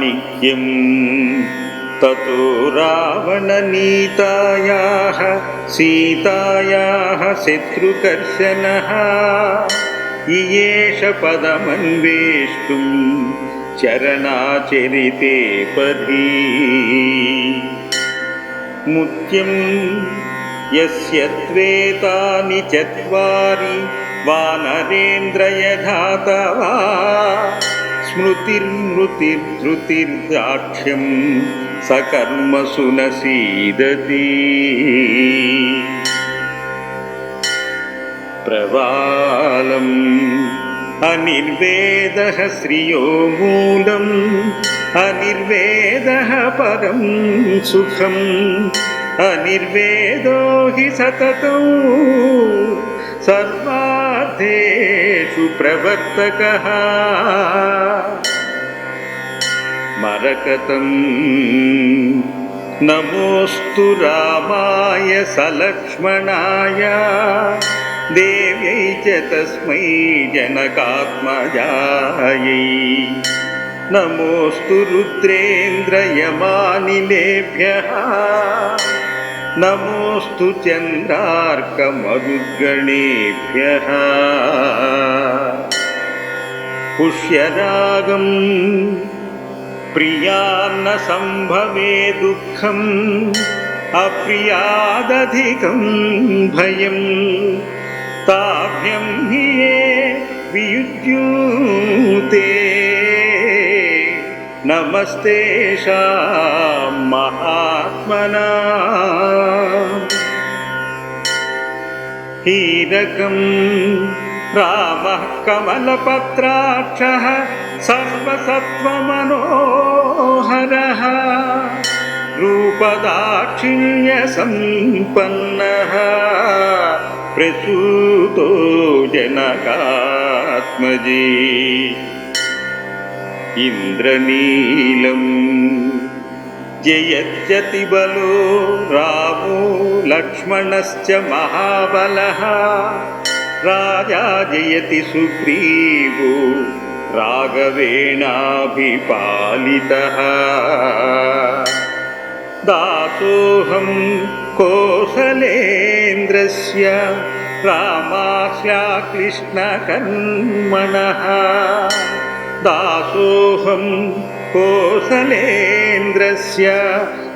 माणिक्यं ततो रावणनीतायाः सीतायाः शत्रुकर्शनः इयेष पदमन्वेष्टुं चरणाचरिते पदी मुत्यं यस्य त्वेतानि चत्वारि वानरेन्द्रयधातवा स्मृतिर्मृतिर्धृतिर्दाक्ष्यं सकर्मसु न सीदति प्रवालम् अनिर्वेदः श्रियो मूलम् अनिर्वेदः परं सुखम् अनिर्वेदो हि सततौ सर्वार्थेषु గ్రంథేషు ప్రవర్తక. మరకతం నమోస్తు రామాయ సలక్ష్మణాయ. దేవ్యై చ తస్మై జనకాత్మజాయై. నమోస్తు రుద్రేంద్రయమానిలేభ్య. നമോസ്തു ചന്ദ്രാർക്കമരുഗണേഭ്യഃ പുഷ്യരാഗം പ്രിയാന്ന സംഭവേ ദുഃഖം അപ്രിയാദധികം ഭയം താഭ്യം ഹിയേ വിയുജ്യൂതേ नमस्तेषां महात्मना। हीरकं रामः कमलपत्राक्षः सर्वसत्त्वमनोहरः रूपदाक्षिण्यसम्पन्नः प्रसूतो जनकात्मजी ఇంద్రనీలం. జయత్యతి బలో రామో లక్ష్మణశ్చ మహాబల రాజా జయతి సుగ్రీవో రాఘవేణాభిపాలిత. దాసోహం కోసలేంద్రస్య రామాఖ్యా కృష్ణకర్మణ. दासोऽहं कोसलेन्द्रस्य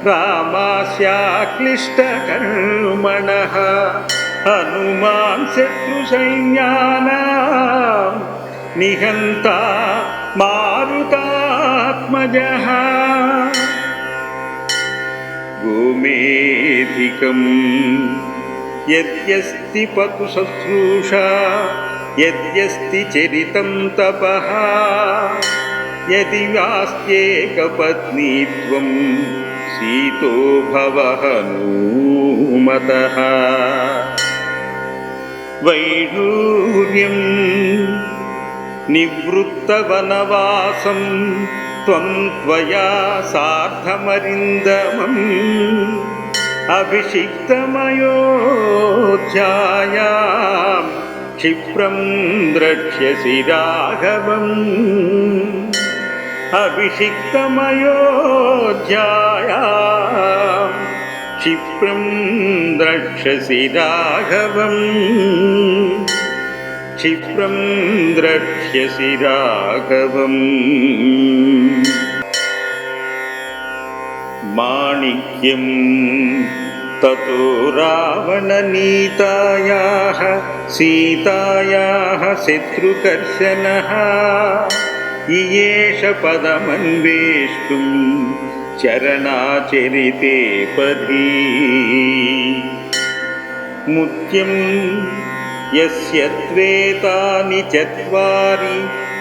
रामास्याक्लिष्टकर्मणः हनुमान् शत्रुसैन्यानां निहन्ता मारुतात्मजः गोमेधिकम् यद्यस्ति पतुशुश्रूषा యస్తి చరితం తప యది వాస్త్యేకపత్నీత్వం సీతో భవహనూమత. వైఢూర్యం నివృత్తవనవాసం త్వం త్వయా సార్ధమరిందమం అభిషిక్తమయోధ్యాయాం ക്ഷിപ്രം ദ്രക്ഷ്യസി രാഘവം. അഭിഷിക്തമയോധ്യായ. ക്ഷിപ്രം ദ്രക്ഷസി രാഘവം. ക്ഷിപ്രം ദ്രക്ഷ്യസി രാഘവം. മാണിക്യം ततो रावणनीतायाः सीतायाः शत्रुकर्शनः इयेष पदमन्वेष्टुं चरणाचरिते पदी मुत्यं यस्य त्वेतानि चत्वारि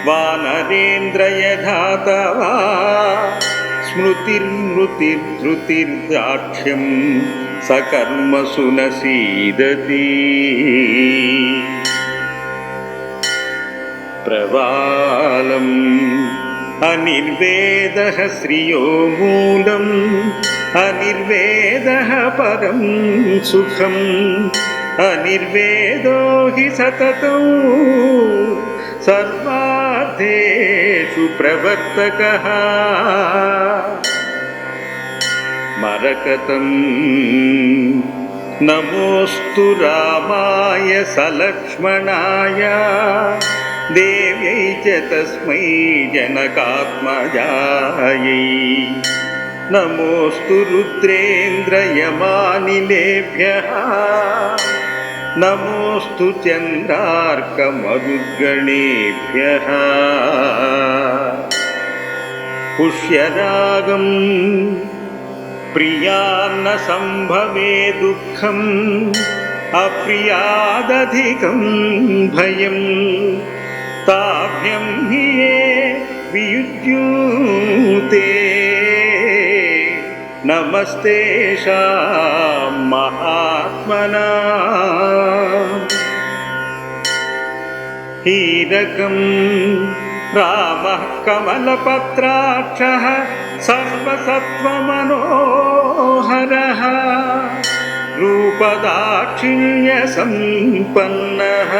वानरेन्द्रयधातवा स्मृतिर्मृतिर्धृतिर्दाक्ष्यं సకర్మసు నసీదతి ప్రవాళం అనిర్వేద శ్రియో మూలం అనిర్వేద పరం సుఖం అనిర్వేదో హి సతతం సర్వార్థేషు ప్రవర్తక सर्वार्थेषु प्रवर्तकः मरकतं नमोऽस्तु रामाय सलक्ष्मणाय। देव्यै च तस्मै जनकात्मजायै। नमोऽस्तु रुद्रेन्द्रयमानिलेभ्यः। नमोऽस्तु चन्द्रार्कमरुद्गणेभ्यः। पुष्यरागम् प्रियान्न सम्भवे दुःखम् अप्रियादधिकं भयम् ताभ्यं हि ये वियुज्यूते नमस्तेषां महात्मना हीरकं रामः कमलपत्राक्षः सर्वसत्त्वमनोहरः रूपदाक्षिण्यसम्पन्नः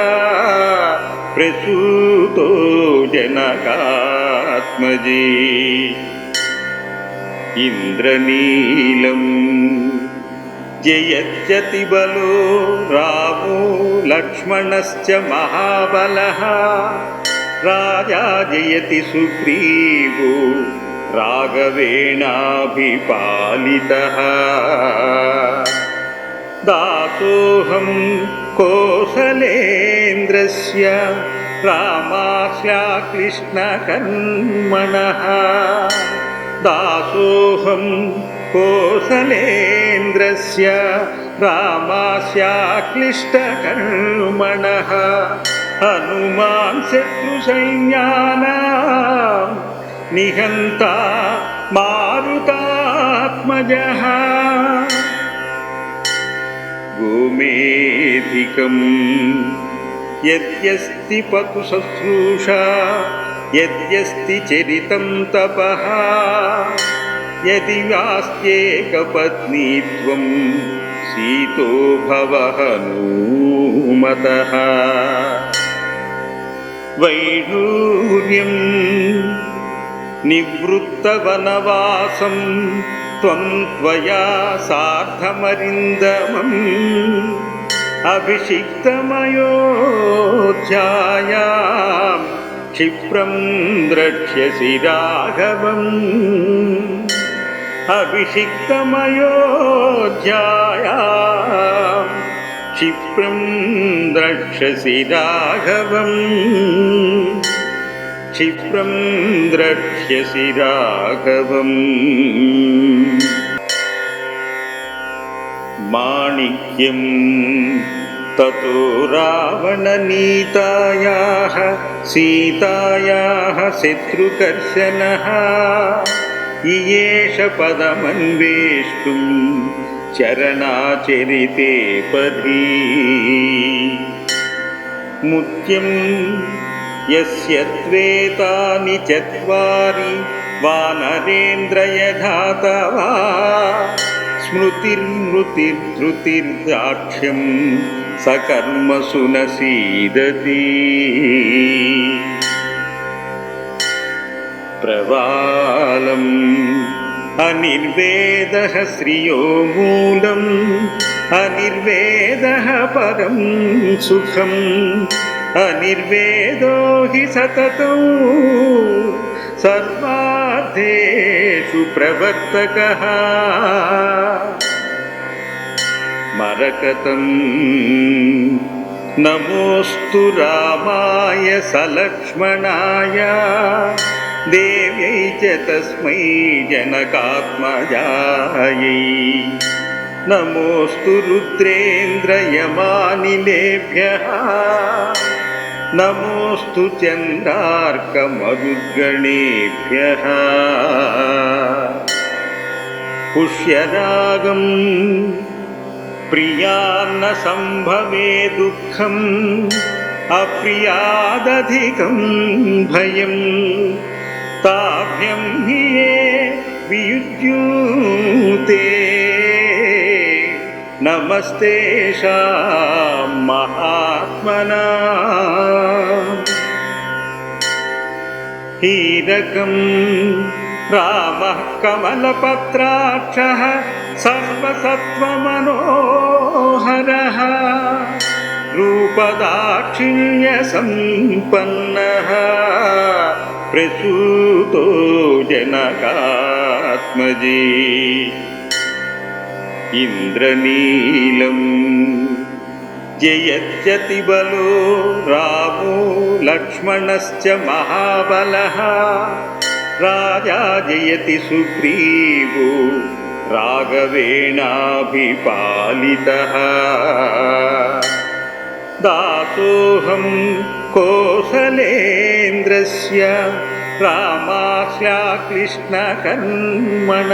प्रसूतो जनकात्मजी इन्द्रनीलम् जयत्यतिबलो रामो लक्ष्मणश्च महाबलः राजा जयति सुग्रीवो राघवेणाभिपालितः। दासोऽहं कोसलेन्द्रस्य रामास्याक्लिष्णकर्मणः दासोऽहं कोसलेन्द्रस्य रामास्याक्लिष्टकर्मणः हनुमान् शत्रुसैन्यानां నిహంత మారుతాత్మజ గోమేధికం యస్తి పతు శుశ్రూషా యస్తి చరితం తప యది వాస్త్యేకపత్నీత్వం సీతో భవహనూమత వైఢూర్యం निवृत्तवनवासं त्वं त्वया सार्धमरिन्दमम् अभिषिक्तमयोध्यायां क्षिप्रं द्रक्ष्यसि राघवम् अभिषिक्तमयोध्यायां क्षिप्रं द्रक्ष्यसि राघवम् क्षिप्रं द्रक्ष्यसि राघवम् माणिक्यं ततो रावणनीतायाः सीतायाः शत्रुकर्शनः इयेष पदमन्वेष्टुं चरणाचरिते पदी मुत्यं यस्य त्वेतानि चत्वारि वानरेन्द्रयधातवा स्मृतिर्मृतिर्धृतिर्दाक्ष्यं सकर्मसु न सीदति प्रवालम् अनिर्वेदः श्रियो मूलम् अनिर्वेदः परं सुखम् అనిర్వేదో హి సతతం. సర్వార్థేషు ప్రవర్తక. మరకతం నమోస్తు రామాయ సలక్ష్మణాయ. దేవ్యై చ తస్మై జనకాత్మజాయై. నమోస్తు రుద్రేంద్రయమానిలేభ్య. നമോസ്തു ചന്ദാർക്കമരുഗണേഭ്യഃ പുഷ്യരാഗം പ്രിയാർന്ന സംഭവേ ദുഃഖം അപ്രിയാദധികം ഭയം താഭ്യം ഹിയേ വിയുജ്യൂതേ नमस्तेषां महात्मना। हीरकम् रामः कमलपत्राक्षः सर्वसत्त्वमनोहरः रूपदाक्षिण्यसम्पन्नः प्रसूतो जनकात्मजे ఇంద్రనీలం. జయత్యతి బలో రామో లక్ష్మణశ్చ మహాబల రాజా జయతి సుగ్రీవో రాఘవేణాభిపాలిత. దాసోహం కోసలేంద్రస్య రామాశ్యాకృష్ణకర్మణ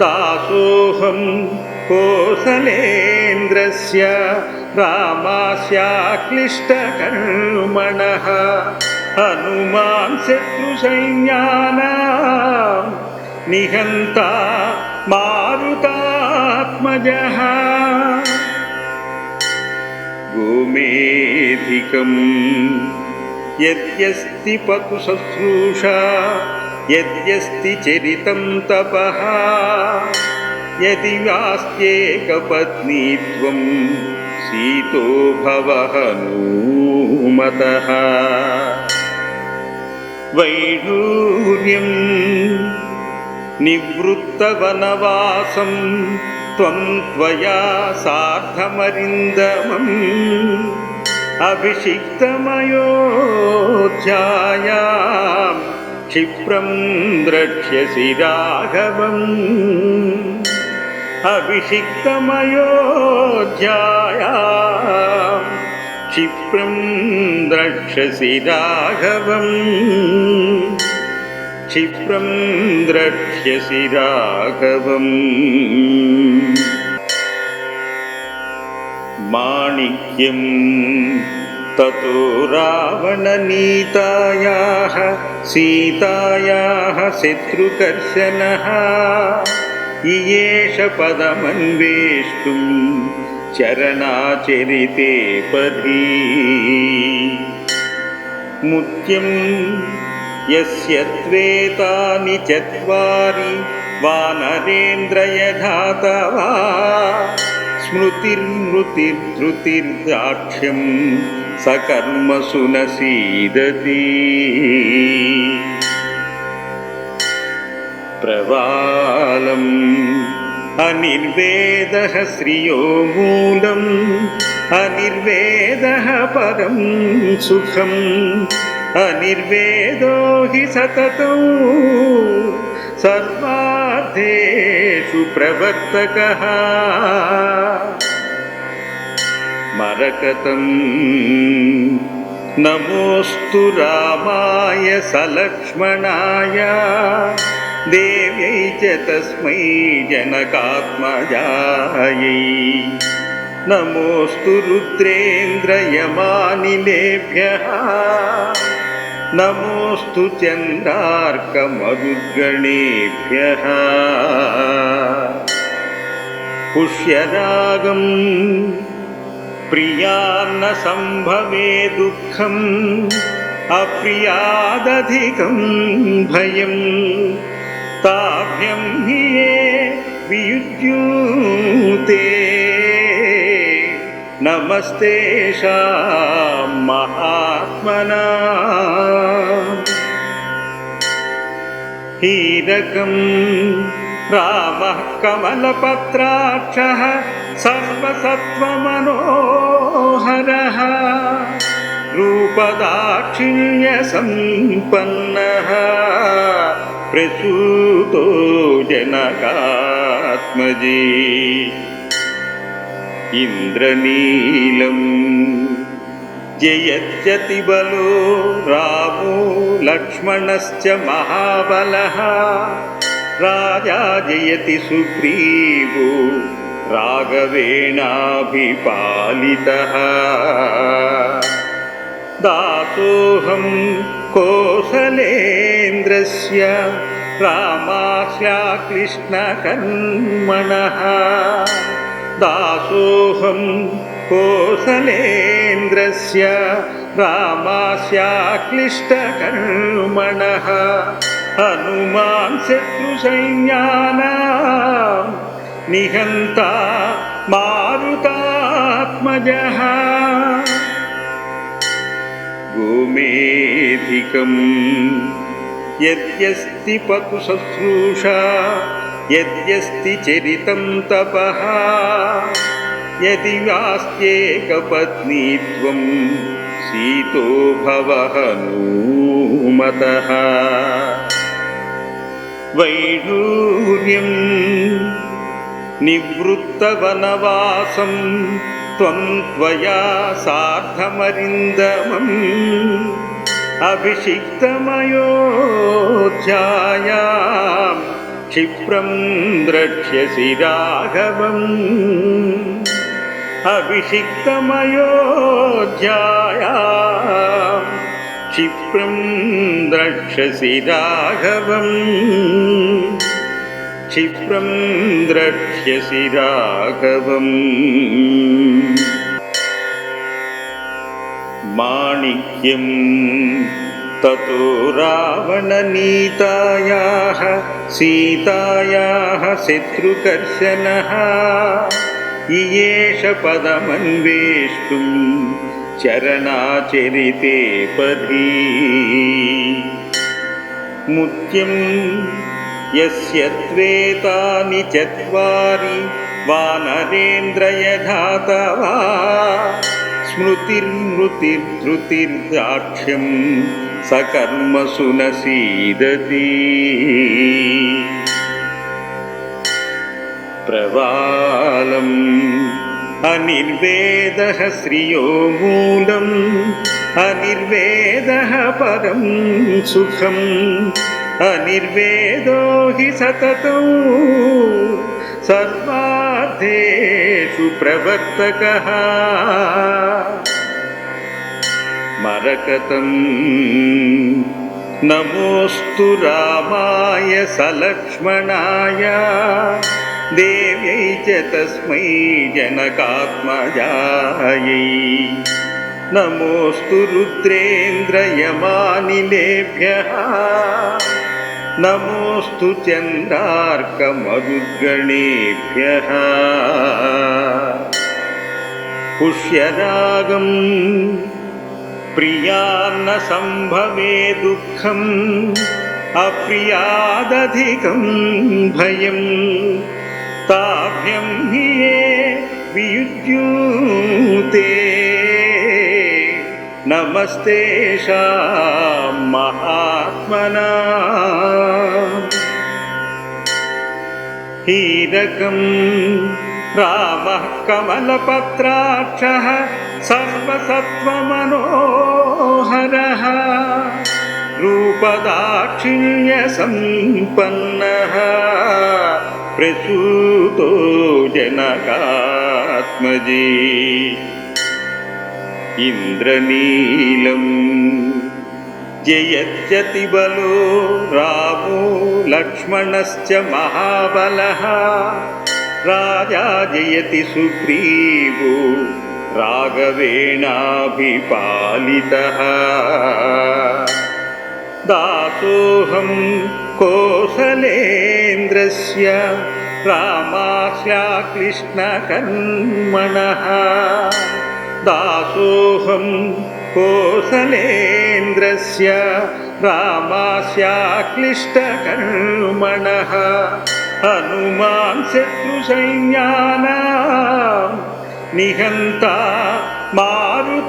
दासोऽहं कोसलेन्द्रस्य रामास्याक्लिष्टकर्मणः हनुमान् शत्रुसैन्यानां निहन्ता मारुतात्मजः गोमेधिकम् यद्यस्ति पतुशुश्रूषा यद्यस्ति యస్తి చరితం తప యది వాస్యేకపత్నీత్వం సీతో భవహనూమత వైఢూర్యం నివృత్తవనవాసం త్వం త్వయా సార్ధమరిందమం అభిషిక్తమయోధ్యాయాం ക്ഷിപ്രം ദ്രക്ഷ്യസി രാഘവം. അഭിഷിക്തമയോധ്യായ. ക്ഷിപ്രം ദ്രക്ഷസി രാഘവം. ക്ഷിപ്രം ദ്രക്ഷ്യസി രാഘവം. മാണിക്യം ततो रावणनीतायाः सीतायाः शत्रुकर्शनः इयेष पदमन्वेष्टुं चरणाचरिते पदी मुत्यं यस्य त्वेतानि चत्वारि वानरेन्द्रयधातवा स्मृतिर्मृतिर्धृतिर्दाक्ष्यं సకర్మసు నసీదతి ప్రవాళం అనిర్వేద శ్రియో మూలం అనిర్వేద పదం సుఖం అనిర్వేదో హి సతతం. సర్వార్థేషు ప్రవర్తక. मरकतम् नमोऽस्तु रामाय सलक्ष्मणाय। देव्यै च तस्मै जनकात्मजायै। नमोऽस्तु रुद्रेन्द्रयमानिलेभ्यः। नमोऽस्तु चन्द्रार्कमरुद्गणेभ्यः। पुष्यरागम् प्रियान्न सम्भवे दुःखम् अप्रियादधिकं भयम् ताभ्यं हि ये वियुज्यूते नमस्तेषां महात्मना हीरकम् रामः कमलपत्राक्षः सर्वसत्त्वमनोहरः रूपदाक्षिण्यसम्पन्नः प्रसूतो जनकात्मजे इन्द्रनीलम् जयत्यतिबलो रामो लक्ष्मणश्च महाबलः राजा जयति सुग्रीवो राघवेणाभिपालितः दासोऽहं कोसलेन्द्रस्य रामास्याक्लिष्णकर्मणः दासोऽहं कोसलेन्द्रस्य रामास्याक्लिष्टकर्मणः హనుమాన్ శత్రు సైన్యానాం నిహంత మారుతాత్మజ గోమేధికం యస్తి పతు శుశ్రూషా యస్తి చరితం తప యది వాస్త్యేకపత్నీత్వం సీతో భవ హనూమత वैडूर्यं निवृत्तवनवासं त्वं त्वया सार्धमरिन्दमम् अभिषिक्तमयोध्यायां क्षिप्रं द्रक्ष्यसि राघवम् अभिषिक्तमयोध्यायां क्षिप्रं द्रक्ष्यसि राघवम् क्षिप्रं द्रक्ष्यसि राघवम् माणिक्यं ततो रावणनीतायाः सीतायाः शत्रुकर्शनः इयेष पदमन्वेष्टुं చరణాచరితే పధీ ముఖ్యం యస్య త్వేతాని చత్వారి వానరేంద్రయధాతవా స్మృతిర్మృతిర్ధృతిర్దాక్ష్యం సకర్మసు నసీదతి ప్రవాళం అనిర్వేదః శ్రియో మూలం అనిర్వేదః పరం సుఖం అనిర్వేదో హి సతతం. సర్వార్థేషు ప్రవర్తక. మరకతం. నమోస్తు రామాయ సలక్ష్మణాయ. देव्यै च तस्मै जनकात्मजायै। नमोऽस्तु रुद्रेन्द्रयमानिलेभ्यः। नमोऽस्तु चन्द्रार्कमरुद्गणेभ्यः। पुष्यरागम् प्रियान्न सम्भवे दुःखम् अप्रियादधिकं भयम् ताभ्यं हि ये वियुज्यूते नमस्तेषां महात्मना हीरकं रामः कमलपत्राक्षः सर्वसत्त्वमनोहरः रूपदाक्षिण्यसम्पन्नः प्रसूतो जनकात्मजे इन्द्रनीलम् जयत्यतिबलो रामो लक्ष्मणश्च महाबलः राजा जयति सुग्रीवो राघवेणाभिपालितः दासोऽहं कोसलेन्द्रस्य रामास्याकृष्णकर्मणः दासोऽहं कोसलेन्द्रस्य रामास्याक्लिष्टकर्मणः हनुमान् शत्रुसैन्यानां निहन्ता मारुतात्मजः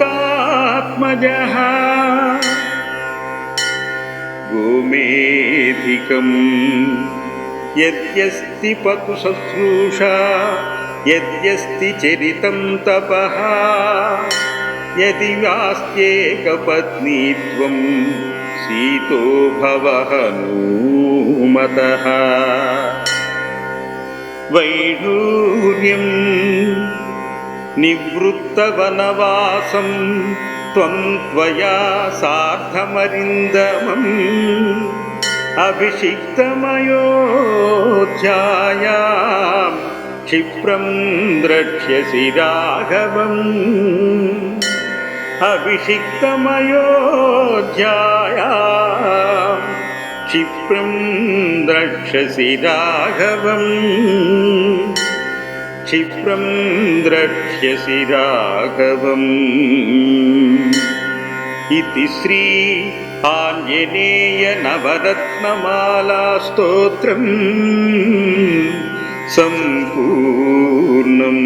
गोमेधिकम् यद्यस्ति पतुशुश्रूषा यद्यस्ति चरितं तपः यदि वास्त्येकपत्नीत्वं सीतो भव हनूमतः वैडूर्यं निवृत्तवनवासं त्वं त्वया सार्धमरिन्दमम् अभिषिक्तमयोध्यायां क्षिप्रं द्रक्ष्यसि राघवम् अभिषिक्तमयोध्याया क्षिप्रं द्रक्ष्यसि राघवम् क्षिप्रं द्रक्ष्यसि राघवम् इति श्री आञ्जनेयनवरत्नमालास्तोत्रम् सम्पूर्णम्